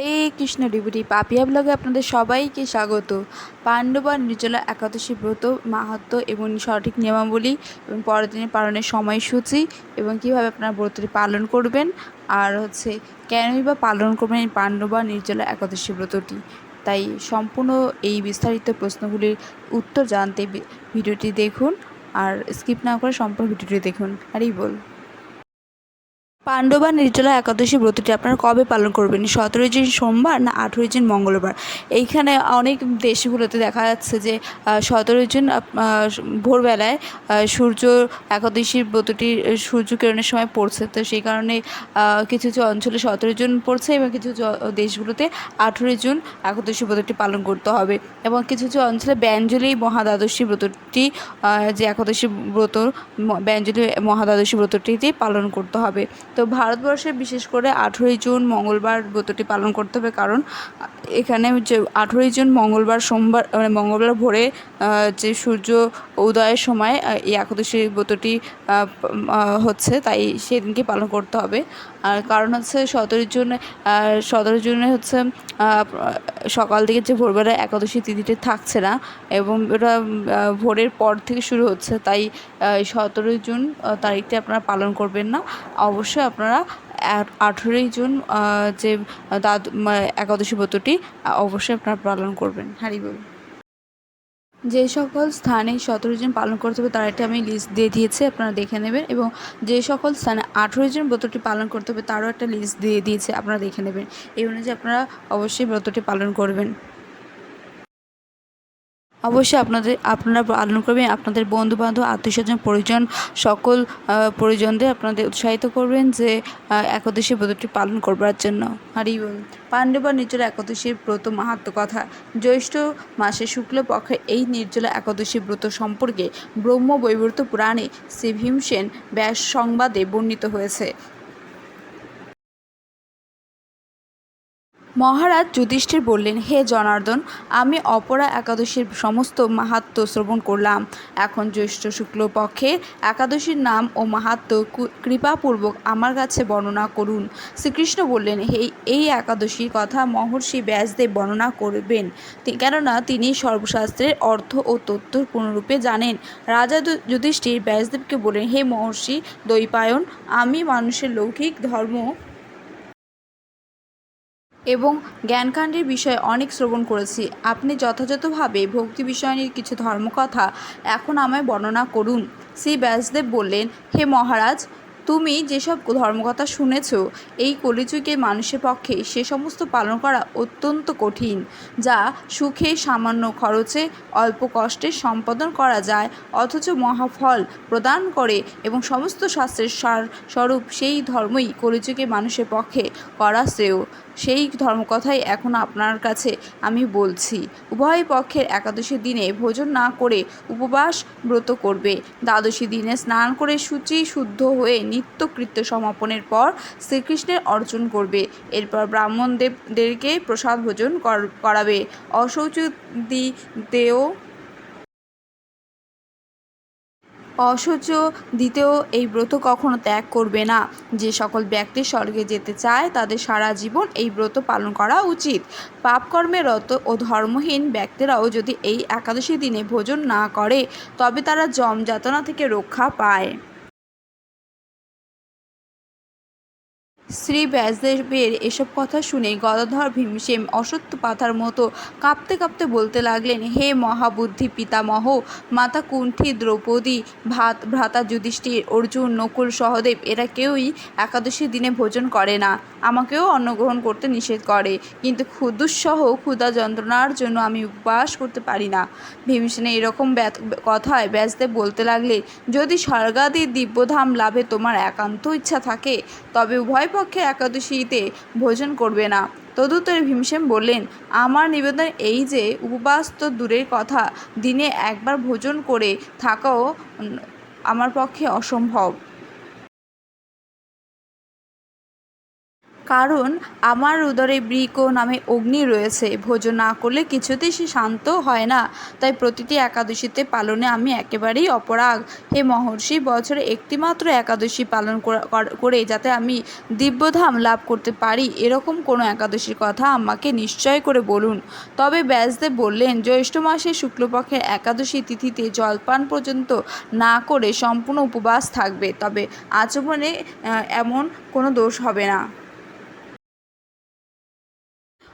হরে কৃষ্ণ ডিবুটি পাপিয়া ব্লগে আপনাদের সবাইকে স্বাগত। পাণ্ডবা নির্জলা একাদশী ব্রত মাহাত্ম এবং সঠিক নিয়মাবলী এবং পরের দিনের পালনের সময়সূচি এবং কীভাবে আপনারা ব্রতটি পালন করবেন আর হচ্ছে কেনই বা পালন করবেন এই পাণ্ডবা নির্জলা একাদশী ব্রতটি। তাই সম্পূর্ণ এই বিস্তারিত প্রশ্নগুলির উত্তর জানতে ভিডিওটি দেখুন আর স্কিপ না করে সম্পূর্ণ ভিডিওটি দেখুন। আরই বল। পাণ্ডবা নির্জলা একাদশী ব্রতটি আপনারা কবে পালন করবেন? সতেরোই জুন সোমবার না আঠেরোই জুন মঙ্গলবার? এইখানে অনেক দেশগুলোতে দেখা যাচ্ছে যে সতেরোই জুন ভোরবেলায় সূর্য একাদশীর ব্রতটি আহ, সূর্যকিরণের সময় পড়ছে। তো সেই কারণে কিছু কিছু অঞ্চলে সতেরোই জুন পড়ছে এবং কিছু দেশগুলোতে আঠেরোই জুন একাদশী ব্রতটি পালন করতে হবে। এবং কিছু কিছু অঞ্চলে ব্যঞ্জলি মহাদ্বাদশী ব্রতটি যে একাদশী ব্রত ব্যঞ্জলি মহাদ্বাদশী ব্রতটিতে পালন করতে হবে। তো ভারতবর্ষে বিশেষ করে আঠেরোই জুন মঙ্গলবার ব্রতটি পালন করতে হবে। কারণ, এখানে যে আঠেরোই জুন মঙ্গলবার সোমবার মানে মঙ্গলবার ভোরে যে সূর্য উদয়ের সময় এই একাদশী ব্রতটি হচ্ছে, তাই সেদিনকে পালন করতে হবে। আর কারণ হচ্ছে সতেরো জুন সতেরো জুনে হচ্ছে সকাল থেকে যে ভোরবেলা একাদশী তিথিটি থাকছে না, এবং ওটা ভোরের পর থেকে শুরু হচ্ছে, তাই সতেরোই জুন তারিখটি আপনারা পালন করবেন না। অবশ্যই আপনারা আঠেরোই জুন যে দাদু একাদশী ব্রতটি অবশ্যই আপনারা পালন করবেন। হারি বল যে সকল স্থানে সতেরো জন পালন করতে হবে তার একটা আমি লিস্ট দিয়ে দিয়েছি আপনারা দেখে নেবেন। এবং যে সকল স্থানে আঠেরো জন ব্রতটি পালন করতে হবে তারও একটা লিস্ট দিয়ে দিয়েছে আপনারা দেখে নেবেন। এই অনুযায়ী আপনারা অবশ্যই ব্রতটি পালন করবেন। অবশ্যই আপনাদের, আপনারা পালন করবেন, আপনাদের বন্ধু বান্ধব আত্মীয় স্বজন পরিজন, সকল পরিজনদের আপনাদের উৎসাহিত করবেন যে একাদশী ব্রতটি পালন করবার জন্য। হারি পাণ্ডবা নির্জলা একাদশীর ব্রত মাহাত্ম কথা। জ্যৈষ্ঠ মাসে শুক্লপক্ষে এই নির্জলা একাদশী ব্রত সম্পর্কে ব্রহ্ম বৈবর্ত পুরাণে শ্রী ভীমসেন ব্যাস সংবাদে বর্ণিত হয়েছে। মহারাজ যুধিষ্ঠির বললেন, হে জনার্দন, আমি অপরা একাদশীর সমস্ত মাহাত্ম শ্রবণ করলাম। এখন জ্যৈষ্ঠ শুক্লপক্ষের একাদশীর নাম ও মাহাত্ম কৃপাপূর্বক আমার কাছে বর্ণনা করুন। শ্রীকৃষ্ণ বললেন, হে, এই একাদশীর কথা মহর্ষি ব্যাসদেব বর্ণনা করবেন। কেননা তিনি সর্বশাস্ত্রের অর্থ ও তথ্য পূর্ণরূপে জানেন। রাজা যুধিষ্ঠির ব্যাসদেবকে বলেন হে মহর্ষি দ্বৈপায়ন আমি মানুষের লৌকিক ধর্ম এবং জ্ঞানকাণ্ডের বিষয়ে অনেক শ্রবণ করেছি। আপনি যথাযথভাবে ভক্তি বিষয়নের কিছু ধর্মকথা এখন আমায় বর্ণনা করুন। শ্রী ব্যাসদেব বললেন, হে মহারাজ, তুমি যেসব ধর্মকথা শুনেছ, এই কলিযুগে মানুষের পক্ষে সে সমস্ত পালন করা অত্যন্ত কঠিন, যা সুখে, সামান্য খরচে, অল্প কষ্টে সম্পাদন করা যায়, অথচ মহাফল প্রদান করে এবং সমস্ত শাস্ত্রের সার স্বরূপ সেই ধর্মই কলিযুগে মানুষের পক্ষে করা শ্রেয়। সেই ধর্মকথাই এখন আপনার কাছে আমি বলছি। উভয় পক্ষের একাদশী দিনে ভোজন না করে উপবাস ব্রত করবে। দ্বাদশী দিনে স্নান করে শুচি শুদ্ধ হয়ে নিত্যকৃত্য সমাপনের পর শ্রীকৃষ্ণের অর্জন করবে। এরপর ব্রাহ্মণদেবদেরকে প্রসাদ ভোজন কর- করাবে। অশৌচ দিতেও অসহ্য দিতেও এই ব্রত কখনো ত্যাগ করবে না। যে সকল ব্যক্তি স্বর্গে যেতে চায়, তাদের সারা জীবন এই ব্রত পালন করা উচিত। পাপকর্মে রত ও ধর্মহীন ব্যক্তিরাও যদি এই একাদশী দিনে ভোজন না করে, তবে তারা যমযাতনা থেকে রক্ষা পায়। শ্রী ব্যাসদেবের এসব কথা শুনে গদাধর ভীমসেন অসত্য পাতার মতো কাঁপতে কাঁপতে বলতে লাগলেন, হে মহাবুদ্ধি পিতামহ, মাতা কুণ্ঠী দ্রৌপদী, ভাত, ভ্রাতা যুধিষ্ঠির, অর্জুন, নকুল সহদেব, এরা কেউই একাদশী দিনে ভোজন করে না। আমাকেও অন্ন গ্রহণ করতে নিষেধ করে, কিন্তু ক্ষুদুসহ ক্ষুধা যন্ত্রণার জন্য আমি উপবাস করতে পারি না। ভীমসেনের এরকম কথায় ব্যাসদেব বলতে লাগলে যদি স্বর্গাদি দিব্যধাম লাভে তোমার একান্ত ইচ্ছা থাকে, তবে উভয় পক্ষে একাদশীতে ভোজন করবে না। তদুত্তরে ভীমসেন বললেন, আমার নিবেদন এই যে, উপবাস তো দূরের কথা, দিনে একবার ভোজন করে থাকাও আমার পক্ষে অসম্ভব। কারণ আমার উদরে বৃক নামে অগ্নি রয়েছে। ভোজন না করলে কিছুতেই সে শান্ত হয় না। তাই প্রতিটি একাদশীতে পালনে আমি একেবারেই অপরাগ। হে মহর্ষি, বছরে একটিমাত্র একাদশী পালন করে যাতে আমি দিব্যধাম লাভ করতে পারি, এরকম কোনো একাদশীর কথা আমাকে নিশ্চয় করে বলুন। তবে ব্যাসদেব বললেন, জ্যৈষ্ঠ মাসে শুক্লপক্ষের একাদশী তিথিতে জলপান পর্যন্ত না করে সম্পূর্ণ উপবাস থাকবে, তবে আচমনে এমন কোনো দোষ হবে না।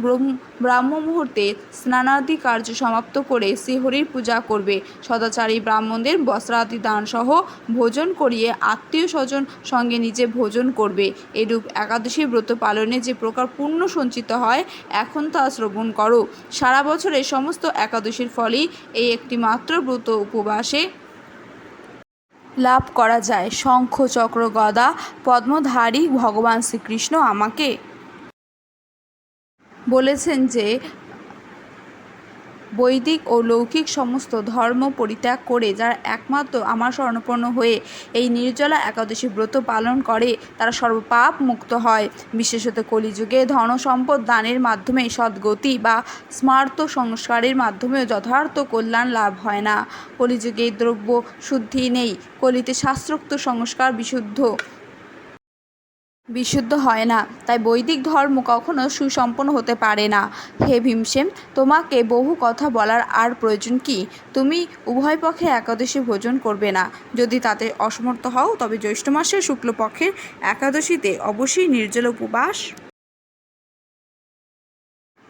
ব্রহ্ম- মুহূর্তে স্নানাদি কার্য সমাপ্ত করে শ্রীহরির পূজা করবে। সদাচারী ব্রাহ্মণদের বস্ত্রাদি দান সহ ভোজন করিয়ে আত্মীয় স্বজন সঙ্গে নিজে ভোজন করবে। এরূপ একাদশী ব্রত পালনে যে প্রকার পুণ্য সঞ্চিত হয়, এখন তা শ্রবণ করো। সারা বছরের সমস্ত একাদশীর ফলেই এই একটি মাত্র ব্রত উপবাসে লাভ করা যায়। শঙ্খ, চক্র, গদা, পদ্মধারী ভগবান শ্রীকৃষ্ণ আমাকে বলেছেন যে বৈদিক ও লৌকিক সমস্ত ধর্ম পরিত্যাগ করে যারা একমাত্র আমার স্বর্ণপন্ন হয়ে এই নির্জলা একাদশী ব্রত পালন করে, তারা সর্বপাপ মুক্ত হয়। বিশেষত কলিযুগে ধন সম্পদ দানের মাধ্যমে সদ্গতি বা স্মার্ত সংস্কারের মাধ্যমেও যথার্থ কল্যাণ লাভ হয় না। কলিযুগে দ্রব্য শুদ্ধি নেই। কলিতে শাস্ত্রোক্ত সংস্কার বিশুদ্ধ। বিশুদ্ধ হয় না, তাই বৈদিক ধর্ম কখনো সুসম্পন্ন হতে পারে না। হে ভীমসেন, তোমাকে বহু কথা বলার আর প্রয়োজন কি? তুমি উভয় পক্ষে একাদশী ভোজন করবে না। যদি তাতে অসমর্থ হও, তবে জ্যৈষ্ঠ মাসের শুক্লপক্ষের একাদশীতে অবশ্যই নির্জল উপবাস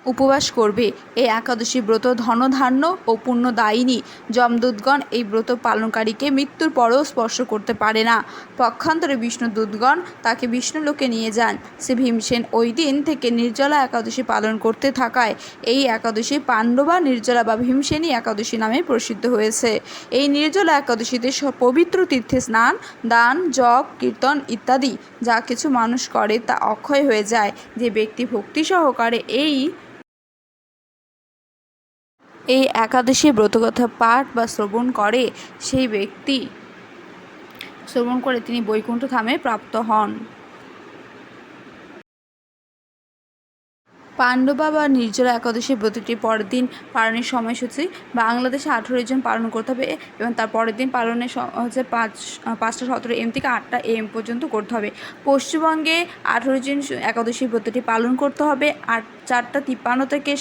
উপবাস করবে। এই একাদশী ব্রত ধনধান্য ও পুণ্যদায়িনী। যমদূতগণ এই ব্রত পালনকারীকে মৃত্যুর পরেও স্পর্শ করতে পারে না। পক্ষান্তরে বিষ্ণুদূতগণ তাকে বিষ্ণুলোকে নিয়ে যান। শ্রী ভীমসেন ওই দিন থেকে নির্জলা একাদশী পালন করতে থাকায় এই একাদশী পাণ্ডবা নির্জলা বা ভীমসেনী একাদশী নামে প্রসিদ্ধ হয়েছে। এই নির্জলা একাদশীতে পবিত্র তীর্থে স্নান, দান, জপ, কীর্তন ইত্যাদি যা কিছু মানুষ করে তা অক্ষয় হয়ে যায়। যে ব্যক্তি ভক্তি সহকারে এই এই একাদশী ব্রতকথা পাঠ বা শ্রবণ করে সেই ব্যক্তি, শ্রবণ করে তিনি বৈকুণ্ঠ ধামে প্রাপ্ত হন। পাণ্ডবা বা নির্জলা একাদশী ব্রতটি পরের দিন পালনের সময়সূচি বাংলাদেশে আঠেরো জন পালন করতে হবে এবং তার পরের দিন পালনের হচ্ছে পাঁচ, পাঁচটা সতেরো এম থেকে আটটা এম পর্যন্ত করতে হবে। পশ্চিমবঙ্গে আঠেরো জন একাদশী ব্রতটি পালন করতে হবে। আট চারটা তিপ্পান্ন থেকে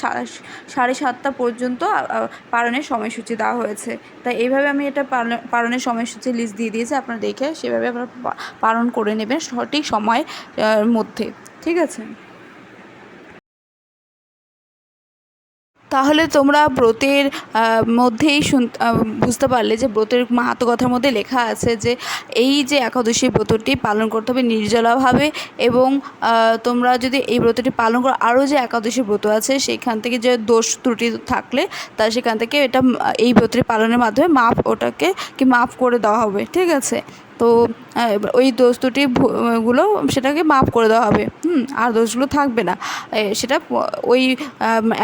সাড়ে সাতটা পর্যন্ত পালনের সময়সূচি দেওয়া হয়েছে। তাই এইভাবে আমি এটা পালন, পালনের সময়সূচি লিস্ট দিয়ে দিয়েছি। আপনারা দেখে সেভাবে আপনারা পালন করে নেবেন সঠিক সময়ের মধ্যে। ঠিক আছে? তাহলে তোমরা ব্রতের মধ্যেই শুন বুঝতে পারলে যে ব্রতের মাহাত্ম কথার মধ্যে লেখা আছে যে এই যে একাদশী ব্রতটি পালন করতে হবে নির্জলাভাবে এবং তোমরা যদি এই ব্রতটি পালন করো, আরও যে একাদশী ব্রত আছে সেখান থেকে যে দোষ ত্রুটি থাকলে তা সেখান থেকে এটা, এই ব্রতটি পালনের মাধ্যমে মাপ ওটাকে, কি মাফ করে দেওয়া হবে, ঠিক আছে? তো ওই দোষ দুটি গুলো সেটাকে মাফ করে দেওয়া হবে। হুম, আর দোষগুলো থাকবে না। সেটা ওই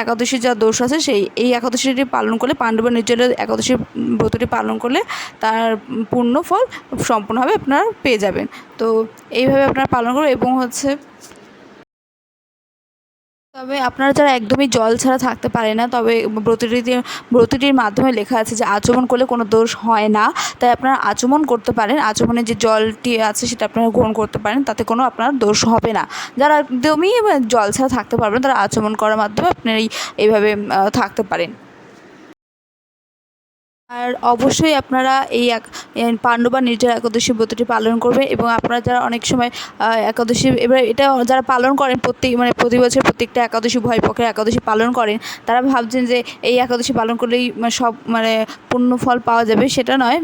একাদশীর যা দোষ আছে সেই, এই একাদশীটি পালন করলে পাণ্ডবের নির্জলের একাদশী ব্রতটি পালন করলে তার পূর্ণ ফল সম্পূর্ণভাবে আপনারা পেয়ে যাবেন। তো, এইভাবে আপনারা পালন করবেন এবং হচ্ছে তবে আপনারা যারা একদমই জল ছাড়া থাকতে পারে না, তবে ব্রতটিতে ব্রতটির মাধ্যমে লেখা আছে যে আচমন করলে কোনো দোষ হয় না। তাই আপনারা আচমন করতে পারেন। আচমনের যে জলটি আছে সেটা আপনারা গ্রহণ করতে পারেন, তাতে কোনো আপনার দোষ হবে না। যারা একদমই জল ছাড়া থাকতে পারবেন, তারা আচমন করার মাধ্যমে আপনারা এইভাবে থাকতে পারেন। আর অবশ্যই আপনারা এই এক পাণ্ডবা নির্জলা একাদশী ব্রতটি পালন করবেন এবং আপনারা যারা অনেক সময় একাদশী, এবার এটা যারা পালন করেন প্রত্যেক মানে প্রতি বছর প্রত্যেকটা একাদশী ভয় পক্ষের একাদশী পালন করেন, তারা ভাবছেন যে এই একাদশী পালন করলেই সব মানে পূর্ণ ফল পাওয়া যাবে, সেটা নয়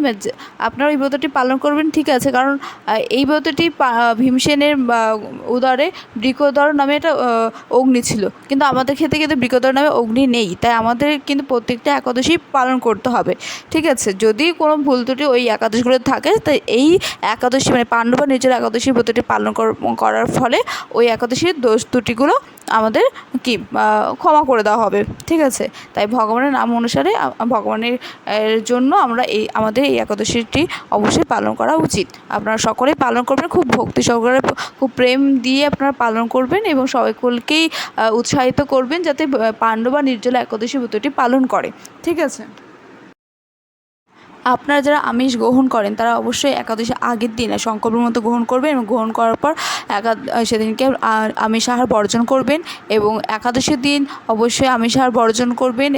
আপনারা এই ব্রতটি পালন করবেন, ঠিক আছে, কারণ এই ব্রতটি ভীমসেনের উদরে বৃকোদর নামে একটা অগ্নি ছিল, কিন্তু আমাদের ক্ষেত্রে কিন্তু বৃকোদর নামে অগ্নি নেই, তাই আমাদের কিন্তু প্রত্যেকটা একাদশী পালন করতে হবে। ঠিক আছে, যদি কোনো ভুল ত্রুটি ওই একাদশীগুলো থাকে তাই এই একাদশী মানে পাণ্ডবা নিজের একাদশী ব্রতটি পালন কর- করার ফলে ওই একাদশীর দোষ ত্রুটিগুলো আমাদের কি ক্ষমা করে দেওয়া হবে। ঠিক আছে, তাই ভগবানের নাম অনুসারে ভগবানের জন্য আমরা এই, আমাদের এই একাদশীটি অবশ্যই পালন করা উচিত। আপনারা সকলেই পালন করবেন, খুব ভক্তি সহকারে, খুব প্রেম দিয়ে আপনারা পালন করবেন এবং সকলকেই উৎসাহিত করবেন যাতে পাণ্ডবা নির্জলা একাদশী ব্রতটি পালন করে। ঠিক আছে? আপনারা যারা আমিষ গ্রহণ করেন, তারা অবশ্যই একাদশী আগের দিনে সংকল্পের মতো গ্রহণ করবেন এবং গ্রহণ করার পর একা সেদিনকে আমিষ আহার বর্জন করবেন এবং একাদশীর দিন অবশ্যই আমিষ আহার বর্জন করবেন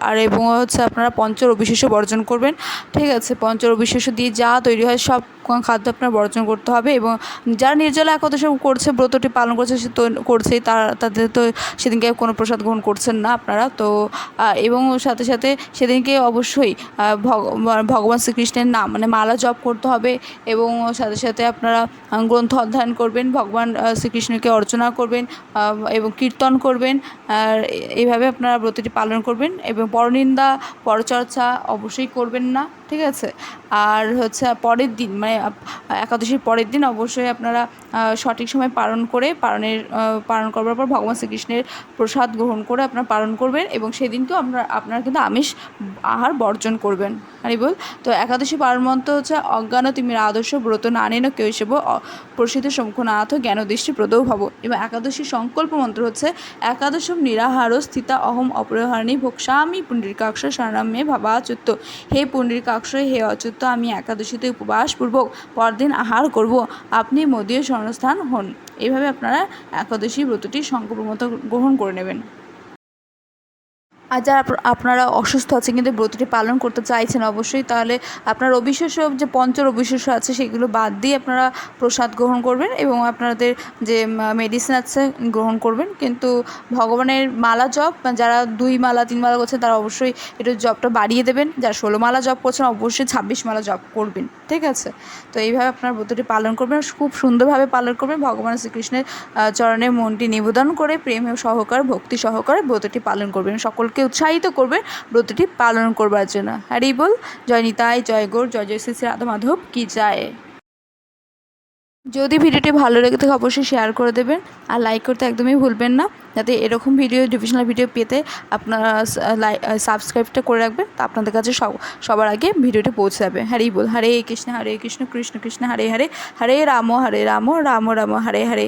আর এবং হচ্ছে আপনারা পঞ্চ রবিশেষও বর্জন করবেন। ঠিক আছে পঞ্চ রবিশেষ দিয়ে যা তৈরি হয়, সব খাদ্য আপনার বর্জন করতে হবে এবং যারা নির্জলা একাদশী করছে, ব্রতটি পালন করছে, সে তো করছেই, তারা, তাদের তো সেদিনকে কোনো প্রসাদ গ্রহণ করছেন না আপনারা। তো এবং সাথে সাথে সেদিনকে অবশ্যই ভগ- ভগবান শ্রীকৃষ্ণের নাম মানে মালা জপ করতে হবে এবং সাথে সাথে আপনারা গ্রন্থ অধ্যয়ন করবেন, ভগবান শ্রীকৃষ্ণকে অর্চনা করবেন এবং কীর্তন করবেন, আর এইভাবে আপনারা ব্রতটি পালন করবেন এবং পরনিন্দা, পরচর্চা অবশ্যই করবেন না, ঠিক আছে? আর হচ্ছে পরের দিন মানে একাদশীর পরের দিন অবশ্যই আপনারা সঠিক সময় পালন করে পালনের পালন করবার পর ভগবান শ্রীকৃষ্ণের প্রসাদ গ্রহণ করে আপনারা পালন করবেন এবং সেদিনকেও আপনারা আপনারা কিন্তু আমিষ, আহার বর্জন করবেন। হারি বল, তো একাদশী পালন মন্ত্র হচ্ছে, অজ্ঞান তিমির আদর্শ ব্রত না আনেন কেউ সেব প্রসিদ্ধ সম্মুখনাথ জ্ঞান দৃষ্টি প্রদৌ ভব। এবং একাদশী সংকল্প মন্ত্র হচ্ছে, একাদশম নিরাহার স্থিতা অহম অপরিহারিণী ভোক্সামি পুণ্ডরিকাক্ষ শরণামে ভাবাচ্যুত। হে পুণ্ডরিকাক্ষ, হে অচ্যুত। আমি একাদশীতে উপবাসপূর্বক পরদিন আহার করব। আপনি মদীয় স্মরণস্থান হন। এভাবে আপনারা একাদশী ব্রতটি সংকল্পমত গ্রহণ করে নেবেন। আর যারা আপ- আপনারা অসুস্থ আছেন কিন্তু ব্রতটি পালন করতে চাইছেন অবশ্যই, তাহলে আপনার অবিশ্বাস্য যে পঞ্চ অবিশ্বাস্য আছে সেগুলো বাদ দিয়ে আপনারা প্রসাদ গ্রহণ করবেন এবং আপনাদের যে মেডিসিন আছে গ্রহণ করবেন। কিন্তু ভগবানের মালা জপ যারা দুই মালা, তিন মালা করছেন তারা অবশ্যই একটু জপটা বাড়িয়ে দেবেন। যারা ষোলো মালা জপ করছেন অবশ্যই ছাব্বিশ মালা জপ করবেন, ঠিক আছে? তো এইভাবে আপনার ব্রতটি পালন করবেন খুব সুন্দরভাবে পালন করবেন। ভগবান শ্রীকৃষ্ণের চরণে মনটি নিবেদন করে প্রেম সহকার, ভক্তি সহকারে ব্রতটি পালন করবেন। সকলকে উৎসাহিত করবেন ব্রতটি পালন করবার জন্য। হ্যারি বল, জয় নিতাই, জয় গৌর, জয় জয় শ্রী শ্রী রাধা মাধব, কি যায়? যদি ভিডিওটি ভালো লেগে থাকে, অবশ্যই শেয়ার করে দেবেন আর লাইক করতে একদমই ভুলবেন না। যাতে এরকম ভিডিও ডিভিশনাল ভিডিও পেতে আপনারা সাবস্ক্রাইবটা করে রাখবেন, তা আপনাদের কাছে সব, সবার আগে ভিডিওটি পৌঁছে যাবে হ্যারি বল, হরে কৃষ্ণ হরে কৃষ্ণ কৃষ্ণ কৃষ্ণ, হরে হরে হরে রাম হরে রাম রাম রাম, হরে হরে।